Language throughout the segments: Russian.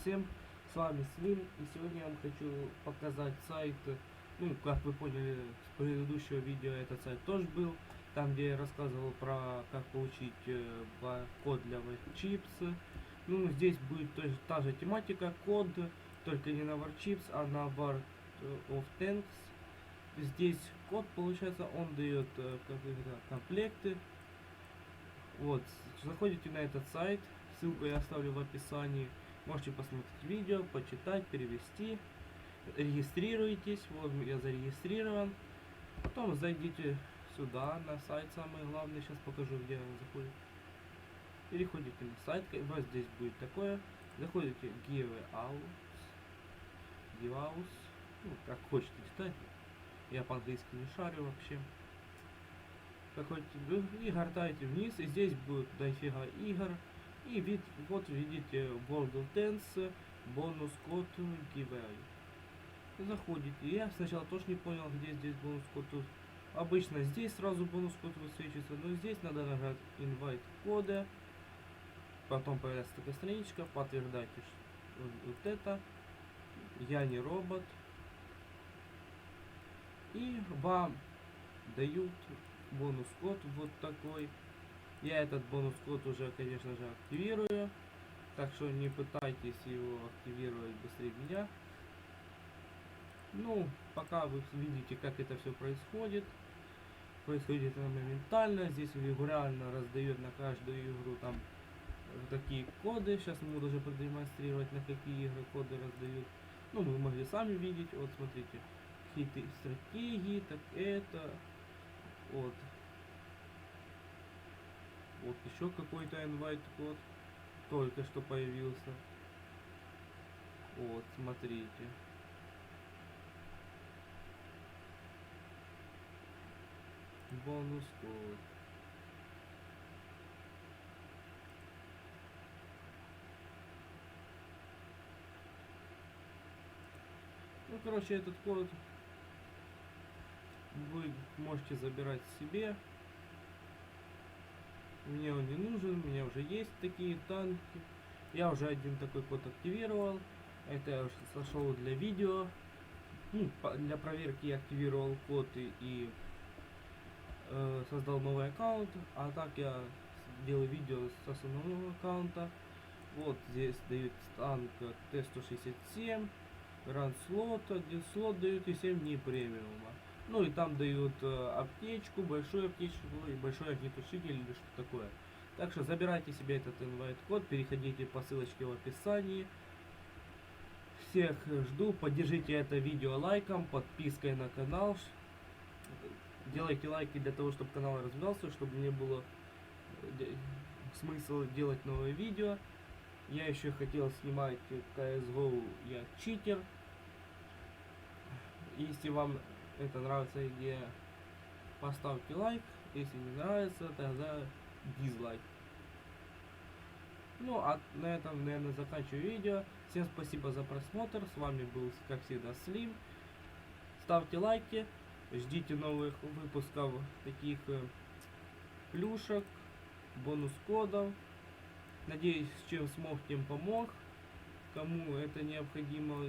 всем, с вами Слим, и сегодня я вам хочу показать сайт, ну, как вы поняли с предыдущего видео, этот сайт тоже был, там, где я рассказывал про как получить э, код для чипсы. Ну, здесь будет тоже та же тематика, код, только не на Warchips, а на War of Tanks. Здесь код, получается, он дает э, как комплекты. Вот, заходите на этот сайт, ссылку я оставлю в описании. Можете посмотреть видео, почитать, перевести. Регистрируйтесь, вот я зарегистрирован. Потом зайдите сюда, на сайт самый главный, сейчас покажу, где он заходит. Переходите на сайт, как- у вас здесь будет такое. Заходите в Giveaus, Giveaus, ну, как хочете читать. Я по-английски не шарю вообще. Заходите в- и гортаете вниз, и здесь будет дофига игр. И вид, вот видите World of Dance, бонус код Giveaway. Заходите. Я сначала тоже не понял, где здесь бонус код. Обычно здесь сразу бонус код высвечивается, но здесь надо нажать invite коды. Потом появляется такая страничка, подтверждайте вот это. Я не робот. И вам дают бонус код вот такой. Я этот бонус код уже, конечно же, активирую. Так что не пытайтесь его активировать быстрее меня. Ну, пока вы видите, как это все происходит. Происходит это моментально. Здесь регулярно раздает на каждую игру там э, такие коды. Сейчас мы даже продемонстрировать, на какие игры коды раздают. Ну, вы могли сами видеть. Вот, смотрите. Какие-то стратегии, так это. Вот. Вот еще какой-то invite код. Только что появился. Вот, смотрите. Бонус код. Ну, короче, этот код вы можете забирать себе. Мне он не нужен, у меня уже есть такие танки. Я уже один такой код активировал. Это я уже сошел для видео. Ну, для проверки я активировал код и, и, э, создал новый аккаунт. А так я делаю видео с основного аккаунта. Вот здесь дают танк Т-167, ран слот, один слот дают и 7 дней премиума. Ну и там дают э, аптечку, большую аптечку и большой огнетушитель или что такое. Так что забирайте себе этот инвайт код, переходите по ссылочке в описании. Всех жду, поддержите это видео лайком, подпиской на канал. Делайте лайки для того, чтобы канал развивался, чтобы мне было э, смысл делать новые видео. Я еще хотел снимать CSGO, я читер. Если вам это нравится идея, поставьте лайк. Если не нравится, тогда дизлайк. Ну, а на этом, наверное, заканчиваю видео. Всем спасибо за просмотр. С вами был, как всегда, Слим. Ставьте лайки. Ждите новых выпусков таких э, плюшек, бонус-кодов. Надеюсь, чем смог, тем помог. Кому это необходимо,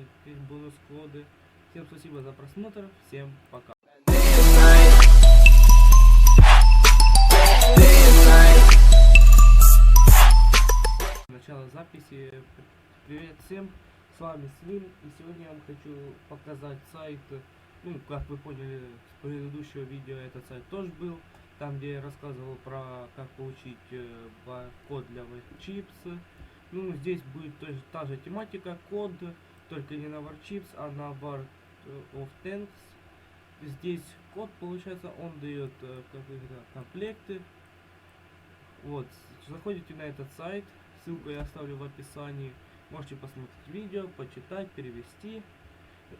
бонус-коды. Всем спасибо за просмотр. Всем пока. Начало записи. Привет всем, с вами Слим, и сегодня я вам хочу показать сайт, ну, как вы поняли с предыдущего видео, этот сайт тоже был, там, где я рассказывал про как получить э, код для чипсы. Ну, здесь будет та же тематика, код, только не на Warchips, а на War of Tanks. Здесь код, получается, он дает э, как это, комплекты. Вот, заходите на этот сайт, ссылку я оставлю в описании. Можете посмотреть видео, почитать, перевести.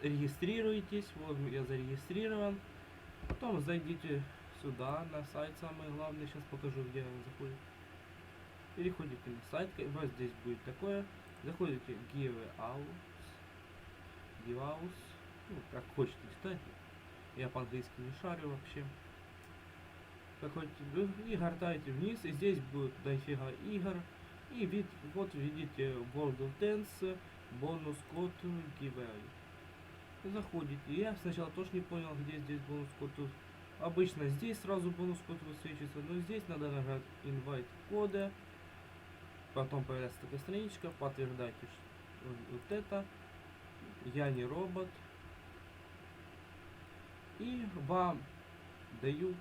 Регистрируйтесь, вот я зарегистрирован. Потом зайдите сюда, на сайт самый главный, сейчас покажу, где он заходит. Переходите на сайт, у вас здесь будет такое. Заходите в Giveaus, Giveaus, ну, как хочете читать. Я по-английски не шарю вообще. Заходите в- и гортаете вниз, и здесь будет дофига игр. И вид, вот видите World of Dance, бонус код giveaway. Заходите. Я сначала тоже не понял, где здесь бонус код. Тут обычно здесь сразу бонус код высвечивается, но здесь надо нажать invite кода. Потом появляется такая страничка, подтверждайте вот это. Я не робот. И вам дают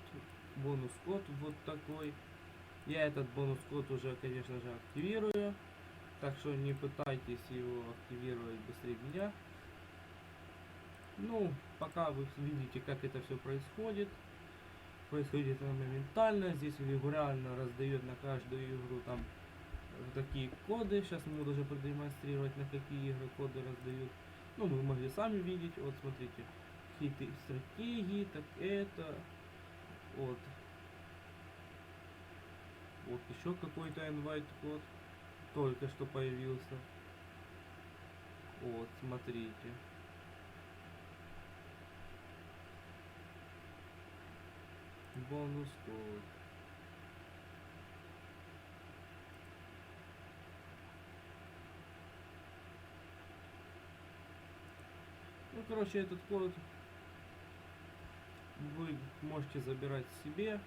бонус код вот такой. Я этот бонус код уже, конечно же, активирую. Так что не пытайтесь его активировать быстрее меня. Ну, пока вы видите, как это все происходит. Происходит это моментально. Здесь регулярно раздает на каждую игру там такие коды. Сейчас мы даже продемонстрировать, на какие игры коды раздают. Ну, вы могли сами видеть. Вот, смотрите. Какие-то стратегии, так это. Вот. Вот еще какой-то invite код. Только что появился. Вот, смотрите. Бонус код. Ну, короче, этот код можете забирать себе.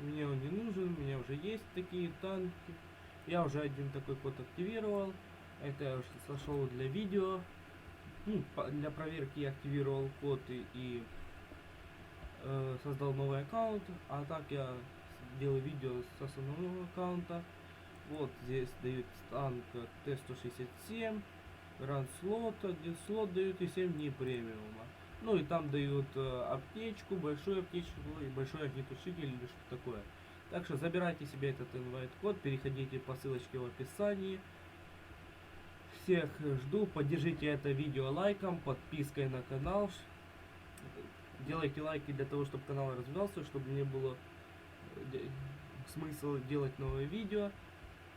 Мне он не нужен, у меня уже есть такие танки. Я уже один такой код активировал. Это я уже сошел для видео. Ну, для проверки я активировал код и, и, э, создал новый аккаунт. А так я делаю видео с основного аккаунта. Вот здесь дают танк Т-167, ран один слот дают и 7 дней премиума. Ну и там дают э, аптечку, большую аптечку и большой огнетушитель или что такое. Так что забирайте себе этот инвайт код, переходите по ссылочке в описании. Всех жду, поддержите это видео лайком, подпиской на канал. Делайте лайки для того, чтобы канал развивался, чтобы не было э, смысла делать новые видео.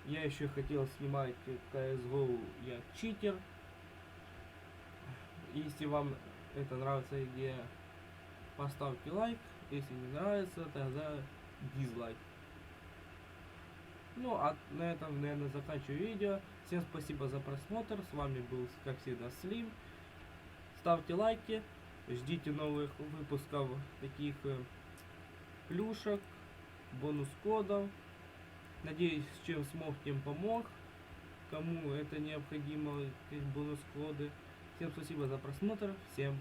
Я еще хотел снимать CSGO, я читер. Если вам это нравится идея, поставьте лайк. Если не нравится, тогда дизлайк. Ну, а на этом, наверное, заканчиваю видео. Всем спасибо за просмотр. С вами был, как всегда, Слим. Ставьте лайки. Ждите новых выпусков таких э, плюшек, бонус-кодов. Надеюсь, чем смог, тем помог. Кому это необходимо, бонус-коды. Всем спасибо за просмотр. Всем